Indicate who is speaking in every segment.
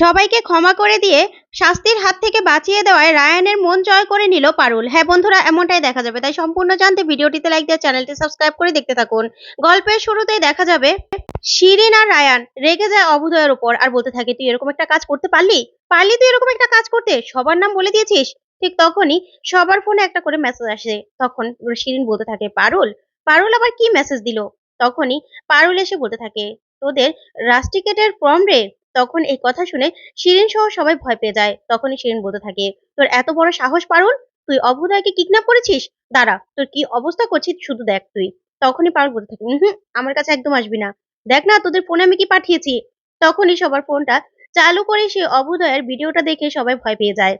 Speaker 1: সবাইকে ক্ষমা করে দিয়ে শাস্তির হাত থেকে বাঁচিয়ে দেওয়ায় রায়ানের মন জয় করে নিল পারুল। হ্যাঁ বন্ধুরা, এমনটাই দেখা যাবে। তাই সম্পূর্ণ জানতে ভিডিওটিতে লাইক দিয়ে চ্যানেলটি সাবস্ক্রাইব করে দেখতে থাকুন। গল্পের শুরুতেই দেখা যাবে, শিরিন আর রায়ান রেগে যায় অভুদয়ের উপর আর বলতে থাকে, তুই এরকম একটা কাজ করতে পারলি? পারলি তুই এরকম একটা কাজ করতে? সবার নাম বলে দিয়েছিস? ঠিক তখনই সবার ফোনে একটা করে মেসেজ আসে। তখন শিরিন বলতে থাকে, পারুল? পারুল আবার কি মেসেজ দিল? তখনই পারুল এসে বলতে থাকে, তোদের রাস্টিকেটের প্রম রে তখন এই কথা শুনে শিরিন সহ সবাই ভয় পেয়ে যায়। তখনই শিরিন বলতে থাকে, তোর এত বড় সাহস পারুল? তুই অভুদয়কে কিডন্যাপ করেছিস? দাঁড়া, তোর কি অবস্থা করছিস শুধু দেখ তুই। তখনই পারুল বলতে থাকে হুম আমার কাছে একদম আসবি না। দেখ না, তোদের ফোনে আমি কি পাঠিয়েছি? তখনই সবার ফোনটা চালু করে সে অভুদয়ের ভিডিওটা দেখে সবাই ভয় পেয়ে যায়।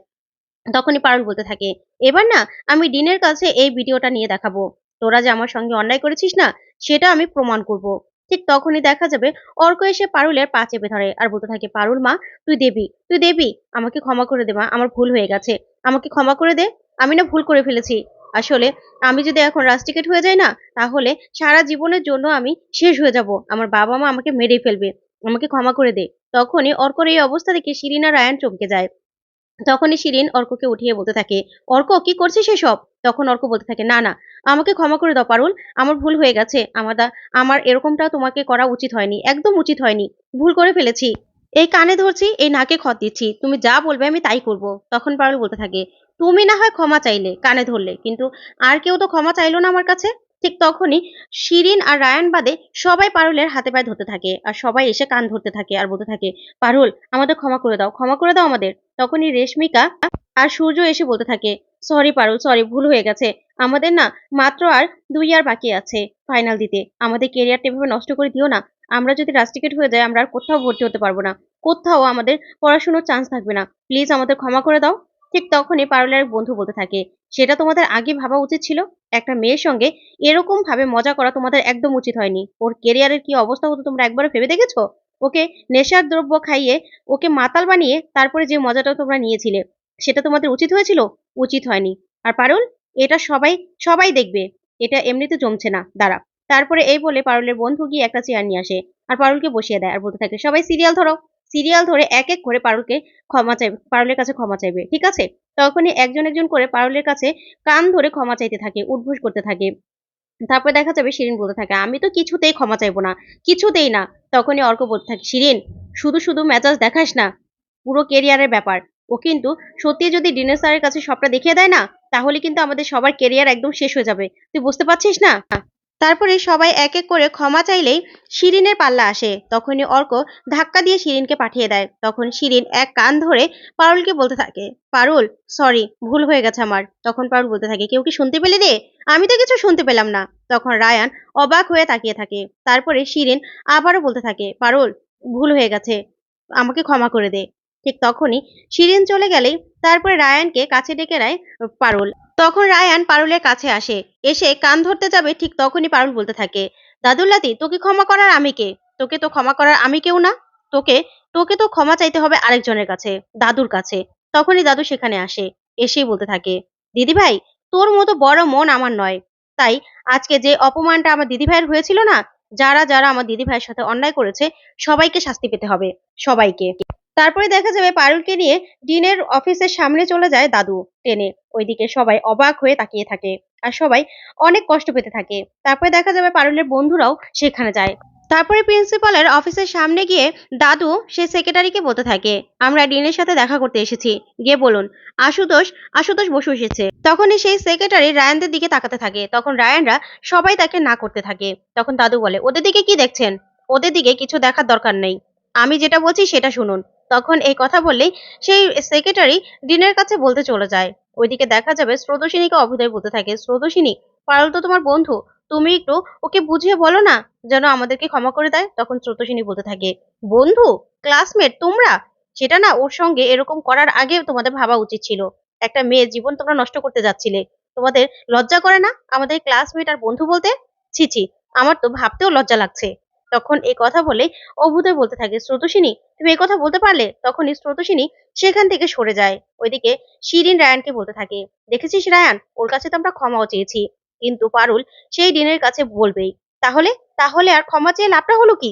Speaker 1: তখনই পারুল বলতে থাকে, এবার না, আমি ডিনের কাছে এই ভিডিওটা নিয়ে দেখাবো। তোরা যে আমার সঙ্গে অন্যায় করেছিস না, সেটা আমি প্রমাণ করব। ঠিক তখনই দেখা যাবে অর্ক এসে পারুলের পা চেপে ধরে আর বলতে থাকে, পারুল মা, তুই দেবি, তুই দেবী, আমাকে ক্ষমা করে দে মা, আমার ভুল হয়ে গেছে, আমাকে ক্ষমা করে দে, আমি না ভুল করে ফেলেছি। আসলে আমি যদি এখন রাস্টিকেট হয়ে যাই না, তাহলে সারা জীবনের জন্য আমি শেষ হয়ে যাব। আমার বাবা মা আমাকে মেরে ফেলবে, আমাকে ক্ষমা করে দে। তখনই অর্কর এই অবস্থা দেখে শিরিনা রায়ান চমকে যায়। তখনই শিরিন অর্ককে উঠিয়ে বলতে থাকে, অর্ক, কি করছিস এসব? তখন অর্ক বলতে থাকে, না না, আমাকে ক্ষমা করে দাও পারুল, আমার ভুল হয়ে গেছে আমার আমার এরকমটা তোমাকে করা উচিত হয়নি, একদম উচিত হয়নি, ভুল করে ফেলেছি, এই কানে ধরছি, এই নাকে খত দিচ্ছি, তুমি যা বলবে আমি তাই করব। তখন পারুল বলতে থাকে, তুমি না হয় ক্ষমা চাইলে কানে ধরলে, কিন্তু আর কেউ তো ক্ষমা চাইলো না আমার কাছে? ঠিক তখনই শিরিন আর রায়ান বাদে সবাই পারুলের হাতে পায়ে ধরতে থাকে। আর সবাই এসে কান ধরতে থাকে আর বলতে থাকে, পারুল, আমাদের ক্ষমা করে দাও, ক্ষমা করে দাও আমাদের। তখনই রেশমিকা আর সূর্য এসে বলতে থাকে, সরি পারুল, সরি, ভুল হয়ে গেছে। আমাদের না মাত্র আর দুই আর বাকি আছে ফাইনাল দিতে। আমাদের কেরিয়ারটা এভাবে নষ্ট করে দিও না। আমরা যদি রাস্টিকেট হয়ে যাই আমরা আর কোথাও ভর্তি হতে পারব না। কোথাও আমাদের পড়াশুনোর চান্স থাকবে না। প্লিজ আমাদের ক্ষমা করে দাও। ঠিক তখনই পারুলের বন্ধু বলতে থাকে, সেটা তোমাদের আগে ভাবা উচিত ছিল? একটা মেয়ের সঙ্গে এরকম ভাবে মজা করা তোমাদের একদম উচিত হয়নি। ওর কেরিয়ারের কি অবস্থা হতো তোমরা একবারও ভেবে দেখেছ? ওকে নেশার দ্রব্য খাইয়ে, ওকে মাতাল বানিয়ে তারপরে যে মজাটা তোমরা নিয়েছিলে, সেটা তোমাদের উচিত হয়েছিল? উচিত হয়নি। আর পারুল, এটা সবাই সবাই দেখবে। এটা এমনিতে জমছে না। দাঁড়া। তারপরে এই বলে পারুলের বন্ধু গিয়ে একটা চেয়ার নিয়ে আসে। আর পারুলকে বসিয়ে দেয় আর বলতে থাকে, সবাই সিরিয়াল ধরো। সিরিয়াল ধরে এক এক করে পারুলকে ক্ষমা চাইবে পারুলের কাছে ক্ষমা চাইবে, ঠিক আছে? তখনই একজন একজন করে পারুলের কাছে কান ধরে ক্ষমা চাইতে থাকে উদ্ভুস করতে থাকে। তারপর দেখা যাবে শিরিন বলতে থাকে, আমি তো কিছুতেই ক্ষমা চাইব না, কিছুতেই না। তখনই অর্ক বলতে থাকে, শিরিন, শুধু শুধু মেজাজ দেখাস না, পুরো কেরিয়ারের ব্যাপার। ও কিন্তু সত্যি যদি ডিনার স্যারের কাছে সবটা দেখিয়ে দেয় না, তাহলে কিন্তু আমাদের সবার কেরিয়ার একদম শেষ হয়ে যাবে। তুই বুঝতে পারছিস না? তারপরে সবাই এক এক করে ক্ষমা চাইলেই শিরিনের পাল্লা আসে। তখনই অর্ক ধাক্কা দিয়ে শিরিনকে পাঠিয়ে দেয়। তখন শিরিন এক কান ধরে পারুলকে বলতে থাকে, পারুল সরি ভুল হয়ে গেছে আমার। তখন পারুল বলতে থাকে, কেউ কি শুনতে পেলে রে? আমি তো কিছু শুনতে পেলাম না। তখন রায়ান অবাক হয়ে তাকিয়ে থাকে। তারপরে শিরিন আবারও বলতে থাকে, পারুল, ভুল হয়ে গেছে। আমাকে ক্ষমা করে দে। ঠিক তখনই শিরিন চলে গেলেই তারপরে রায়ানকে কাছে ডেকে নেয় পারুল। তখন রায়ান পারুলের কাছে আসে। এসে কান ধরতে যাবে ঠিক তখনই পারুল বলতে থাকে দাদুল্লাতি তোকে ক্ষমা করার আমি কে? তোকে তো ক্ষমা করার আমি কেউ না। তোকে তোকে তো ক্ষমা চাইতে হবে আরেকজনের কাছে, দাদুর কাছে। তখনই দাদু সেখানে আসে, এসেই বলতে থাকে, দিদি ভাই, তোর মতো বড় মন আমার নয়। তাই আজকে যে অপমানটা আমার দিদি ভাইয়ের হয়েছিল না, যারা যারা আমার দিদি ভাইয়ের সাথে অন্যায় করেছে, সবাইকে শাস্তি পেতে হবে, সবাইকে। তারপরে দেখা যাবে পারুলকে নিয়ে ডিনের অফিসের সামনে চলে যায় দাদু টেনে। ওইদিকে সবাই অবাক হয়ে তাকিয়ে থাকে আর সবাই অনেক কষ্ট পেতে থাকে। তারপরে দেখা যাবে পারুলের বন্ধুরাও সেখানে যায়। তারপরে প্রিন্সিপালের অফিসের সামনে গিয়ে দাদু সে সেক্রেটারিকে বলতে থাকে, আমরা ডিনের সাথে দেখা করতে এসেছি। গিয়ে বলুন, আশুতোষ আশুতোষ বসু এসেছে। তখনই সেই সেক্রেটারি রায়ানদের দিকে তাকাতে থাকে। তখন রায়ানরা সবাই তাকে না করতে থাকে। তখন দাদু বলে, ওদের দিকে কি দেখছেন? ওদের দিকে কিছু দেখার দরকার নেই। আমি যেটা বলছি সেটা শুনুন। তখন এই কথা বললেই সেই সেক্রেটারি ডিনের কাছে বলতে চলে যায়। ওইদিকে দেখা যাবে স্রোতসিনীকে অভুদয় বলতে থাকে স্রোতসিনী পারল তো তোমার বন্ধু। তুমি একটু ওকে বুঝিয়ে বলো না, যেন আমাদেরকে ক্ষমা করে দেয়, তখন স্রোতসিনী বলতে থাকে। বন্ধু ক্লাসমেট তোমরা? সেটা না ওর সঙ্গে এরকম করার আগে তোমাদের ভাবা উচিত ছিল। একটা মেয়ে জীবন তোমরা নষ্ট করতে যাচ্ছিলে। তোমাদের লজ্জা করে না আমাদের ক্লাসমেট আর বন্ধু বলতে? ছি ছি, আমার তো ভাবতেও লজ্জা লাগছে। তখন এই কথা বলে অভুদয় বলতে থাকে, স্রোতসিনী, তুমি এই কথা বলতে পারলে? তখনই স্রোতসিনী সেখান থেকে সরে যায়। ওইদিকে শিরিন রায়ানকে বলতে থাকে, দেখেছিস রায়ান? ওর কাছে তো আমরা ক্ষমাও চেয়েছি। কিন্তু পারুল সেই দিনের কাছে বলবেই। তাহলে তাহলে আর ক্ষমা চেয়ে লাভটা হলো কি?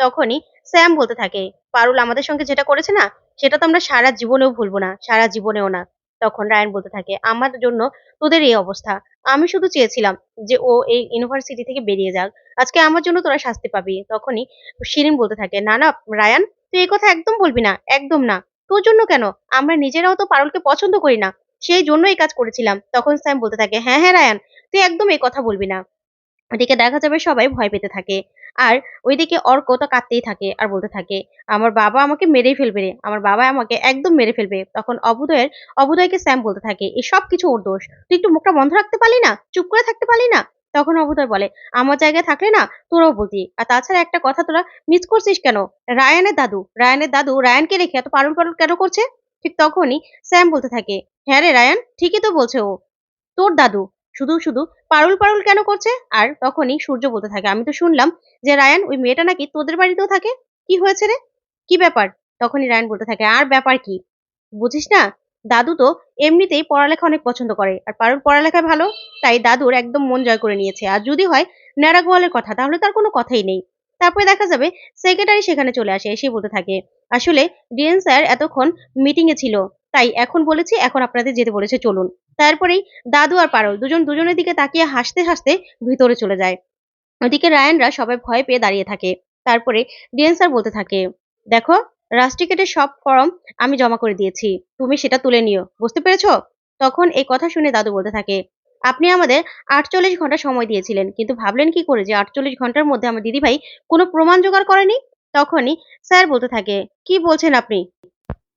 Speaker 1: তখনই স্যাম বলতে থাকে, পারুল আমাদের সঙ্গে যেটা করেছে না, সেটা তো আমরা সারা জীবনেও ভুলবো না, সারা জীবনেও না। তখন রায়ান বলতে থাকে, আমার জন্য তোদের এই অবস্থা। আমি শুধু চেয়েছিলাম যে ও এই ইউনিভার্সিটি থেকে বেরিয়ে যাক। আজকে আমার জন্য তোরা শাস্তি পাবি। তখনই শিরিন বলতে থাকে, না না, রায়ান, তুই এই কথা একদম বলবি না, একদম না। তোর জন্য কেন? আমরা নিজেরাও তো পারুলকে পছন্দ করি না। সেই জন্য এই কাজ করেছিলাম। তখন স্যাম বলতে থাকে হ্যাঁ হ্যাঁ রায়ান, তুই একদম এই কথা বলবি না। ওদিকে দেখা যাবে সবাই ভয় পেতে থাকে। আর ওইদিকে অর্ক তো কাঁদতেই থাকে আর বলতে থাকে, আমার বাবা আমাকে মেরেই ফেলবে রে, আমার বাবা আমাকে একদম মেরে ফেলবে। তখন অবুদয়ের, অবুদয়কে স্যাম বলতে থাকে এই সব কিছু ওর দোষ, তুই একটু মুখটা বন্ধ রাখতে পারলি না? চুপ করে থাকতে পারলি না? তখন অবুদয় বলে, আমার জায়গায় থাকলে না তোরাও বলতি, আর তাছাড়া একটা কথা তোরা মিস করছিস কেন? রায়ানের দাদু রায়ানের দাদু রায়ানকে রেখে এত পারুল পারুল কেন করছে? ঠিক তখনই স্যাম বলতে থাকে হ্যাঁ রে রায়ান, ঠিকই তো বলছে ও, তোর দাদু শুধু শুধু পারুল পারুল কেন করছে? আর তখনই সূর্য বলতে থাকে, আমি তো শুনলাম যে রায়ান, ওই মেয়েটা নাকি তোদের বাড়িতেও থাকে? কি হয়েছে রে? কি ব্যাপার? তখনই রায়ান বলতে থাকে, আর ব্যাপার কি? বুঝিস না, দাদু তো এমনিতেই পড়ালেখা অনেক পছন্দ করে, আর পারুল পড়ালেখায় ভালো, তাই দাদুর একদম মন জয় করে নিয়েছে। আর যদি হয় ন্যাড়া গোয়ালের কথা, তাহলে তার কোনো কথাই নেই। তারপরে দেখা যাবে সেক্রেটারি সেখানে চলে আসে এসে বলতে থাকে, আসলে ডিএন স্যার এতক্ষণ মিটিংয়ে ছিল, তাই এখন বলেছি, এখন আপনাদের যেতে বলেছে, চলুন। তারপরেই দাদু আর পারুল দুজন দুজনের দিকে তাকিয়ে হাসতে হাসতে ভিতরে চলে যায়। ওদিকে রায়ানরা সবাই ভয় পেয়ে দাঁড়িয়ে থাকে। তারপরে ডিএন স্যার বলতে থাকে, দেখো রাস্টিকেটের সব ফর্ম আমি জমা করে দিয়েছি। তুমি সেটা তুলে নিও। বুঝতে পেরেছ? তখন এই কথা শুনে দাদু বলতে থাকে, আপনি আমাদের আটচল্লিশ ঘণ্টা সময় দিয়েছিলেন, কিন্তু ভাবলেন কি করে যে আটচল্লিশ ঘণ্টার মধ্যে আমার দিদিভাই কোনো প্রমাণ জোগাড় করেনি? তখনই স্যার বলতে থাকে, কি বলছেন আপনি?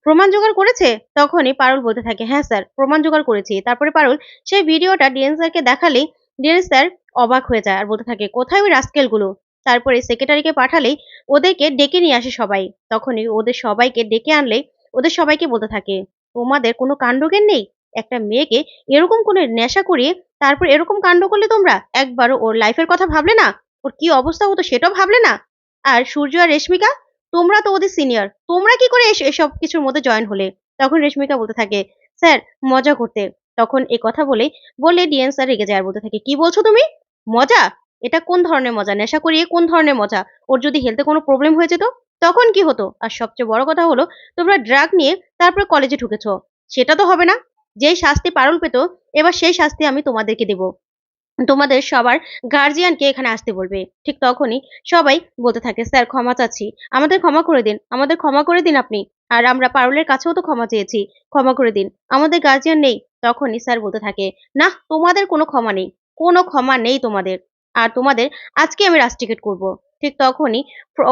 Speaker 1: প্রমাণ জোগাড় করেছে? তখনই পারুল বলতে থাকে হ্যাঁ স্যার, প্রমাণ জোগাড় করেছি। তারপরে পারুল সেই ভিডিওটা ডিএন স্যারকে দেখালেই ডিএন স্যার অবাক হয়ে যায় আর বলতে থাকে, কোথায় ওই রাস্কেলগুলো? তারপরে সেক্রেটারিকে পাঠালেই ওদেরকে ডেকে নিয়ে আসে সবাই। তখনই ওদের সবাইকে ডেকে আনলেই ওদের সবাইকে বলতে থাকে, তোমাদের কোনো কাণ্ডজ্ঞান নেই? একটা মেয়েকে এরকম কোনো নেশা করিয়ে তারপর এরকম কাণ্ড করলে তোমরা? একবারও ওর লাইফের কথা ভাবলে না? ওর কি অবস্থা হতো সেটাও ভাবলে না? আর সূর্য আর রেশমিকা তোমরা তো ওদের সিনিয়র তোমরা কি করে এস- এসব কিছুর মধ্যে জয়েন হলে? তখন রেশমিকা বলতে থাকে, স্যার, মজা করতে। তখন এই কথা বলে বলে ডিএন স্যার রেগে যায় বলতে থাকে, কি বলছো তুমি? মজা? এটা কোন ধরনের মজা? নেশা করিয়ে কোন ধরনের মজা? ওর যদি হেলথে কোনো প্রবলেম হয়ে যেত, তখন কি হতো? আর সবচেয়ে বড় কথা হলো, তোমরা ড্রাগ নিয়ে তারপরে কলেজে ঢুকেছো। সেটা তো হবে না। যেই শাস্তি পারুল পেত, এবার সেই শাস্তি আমি তোমাদেরকে দেব। তোমাদের সবার গার্জিয়ানকে এখানে আসতে বলবে। ঠিক তখনই সবাই বলতে থাকে, স্যার, ক্ষমা চাচ্ছি। আমাদের ক্ষমা করে দিন, আমাদের ক্ষমা করে দিন আপনি। আর আমরা পারুলের কাছেও তো ক্ষমা চেয়েছি, ক্ষমা করে দিন। আমাদের গার্জিয়ান নেই। তখনই স্যার বলতে থাকে, না, তোমাদের কোনো ক্ষমা নেই, কোনো ক্ষমা নেই তোমাদের। আর তোমাদের আজকে আমি রাস্টিকেট করব। ঠিক তখনই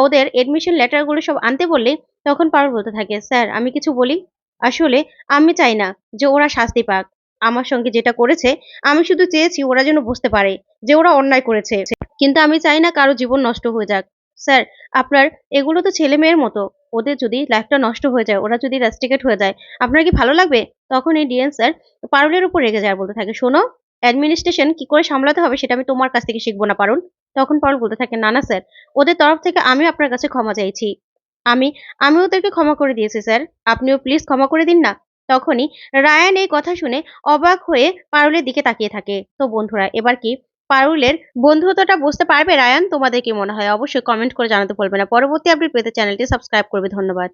Speaker 1: ওদের এডমিশন লেটারগুলো সব আনতে বললে তখন পারুল বলতে থাকে, স্যার, আমি কিছু বলি? আসলে আমি চাই না যে ওরা শাস্তি পাক। আমার সঙ্গে যেটা করেছে, আমি শুধু চেয়েছি ওরা যেন বুঝতে পারে যে ওরা অন্যায় করেছে। কিন্তু আমি চাই না কারও জীবন নষ্ট হয়ে যাক। স্যার, আপনার এগুলো তো ছেলে মেয়ের মতো। ওদের যদি লাইফটা নষ্ট হয়ে যায়, ওরা যদি রাস্টিকেট হয়ে যায়, আপনার কি ভালো লাগবে? তখন এই ডিএন স্যার পারুলের উপর রেগে যায় বলতে থাকে, শোনো অ্যাডমিনিস্ট্রেশন কি করে সামলাতে হবে সেটা আমি তোমার কাছ থেকে শিখব না, পারুল। তখন পারুল বলতে থাকে, না না, স্যার, ওদের তরফ থেকে আমি আপনার কাছে ক্ষমা চাইছি। আমি আমি ওদেরকে ক্ষমা করে দিয়েছি, স্যার। আপনিও প্লিজ ক্ষমা করে দিন না। তখনই রায়ান এই কথা শুনে অবাক হয়ে পারুলের দিকে তাকিয়ে থাকে। তো বন্ধুরা, এবার কি পারুলের বন্ধুত্বটা বুঝতে পারবে? রায়ান, তোমাদের কি মনে হয়? অবশ্যই কমেন্ট করে জানাতে ভুলবে না। পরবর্তী আপডেট পেতে চ্যানেলটি সাবস্ক্রাইব করবে। ধন্যবাদ।